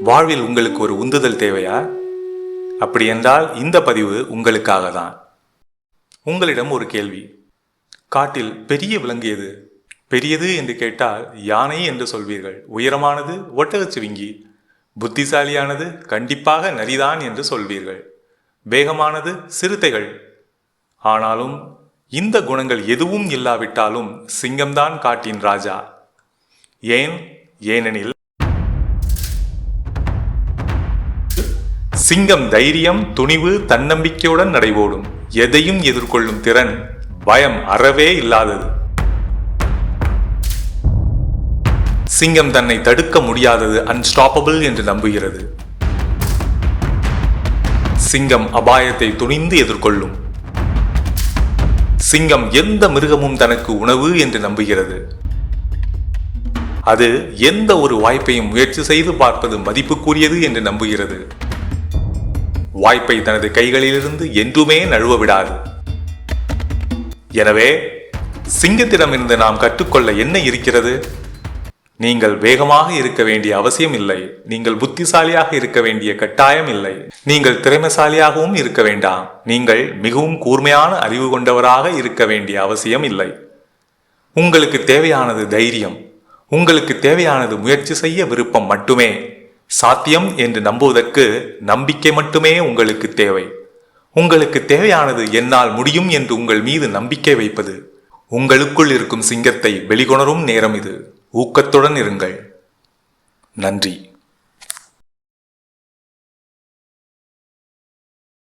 வாழ்வில் உங்களுக்கு ஒரு உந்துதல் தேவையா? அப்படி என்றால் இந்த பதிவு உங்களுக்காக தான் உங்களிடம் ஒரு கேள்வி. காட்டில் பெரிய விலங்கு எது பெரியது என்று கேட்டால் யானை என்று சொல்வீர்கள். உயரமானது ஒட்டகச்சிவிங்கி புத்திசாலியானது கண்டிப்பாக நரிதான் என்று சொல்வீர்கள். வேகமானது சிறுத்தைகள். ஆனாலும் இந்த குணங்கள் எதுவும் இல்லாவிட்டாலும் சிங்கம்தான் காட்டின் ராஜா. ஏன்? ஏனெனில் சிங்கம் தைரியம் துணிவு தன்னம்பிக்கையுடன் நடைபோடும். எதையும் எதிர்கொள்ளும் திறன் பயம் அறவே இல்லாதது. சிங்கம் தன்னை தடுக்க முடியாதது அன்ஸ்டாப்பபிள் என்று நம்புகிறது. சிங்கம் அபாயத்தை துணிந்து எதிர்கொள்ளும். சிங்கம் எந்த மிருகமும் தனக்கு உணவு என்று நம்புகிறது. அது எந்த ஒரு வாய்ப்பையும் முயற்சி செய்து பார்ப்பது மதிப்புக்குரியது என்று நம்புகிறது. வாய்ப்பை தனது கைகளிலிருந்து என்றுமே நழுவ விடாது எனவே சிங்கத்திடமிருந்து நாம் கற்றுக்கொள்ள என்ன இருக்கிறது? நீங்கள் வேகமாக இருக்க வேண்டிய அவசியம் இல்லை. நீங்கள் புத்திசாலியாக இருக்க வேண்டிய கட்டாயம் இல்லை. நீங்கள் திறமைசாலியாகவும் இருக்க வேண்டாம். நீங்கள் மிகவும் கூர்மையான அறிவு கொண்டவராக இருக்க வேண்டிய அவசியம் இல்லை. உங்களுக்கு தேவையானது தைரியம். உங்களுக்கு தேவையானது முயற்சி செய்ய விருப்பம் மட்டுமே. சாத்தியம் என்று நம்புவதற்கு நம்பிக்கை மட்டுமே உங்களுக்கு தேவை. உங்களுக்கு தேவையானது என்னால் முடியும் என்று உங்கள் மீது நம்பிக்கை வைப்பது. உங்களுக்குள் இருக்கும் சிங்கத்தை வெளிகொணரும் நேரம் இது. ஊக்கத்துடன் இருங்கள். நன்றி.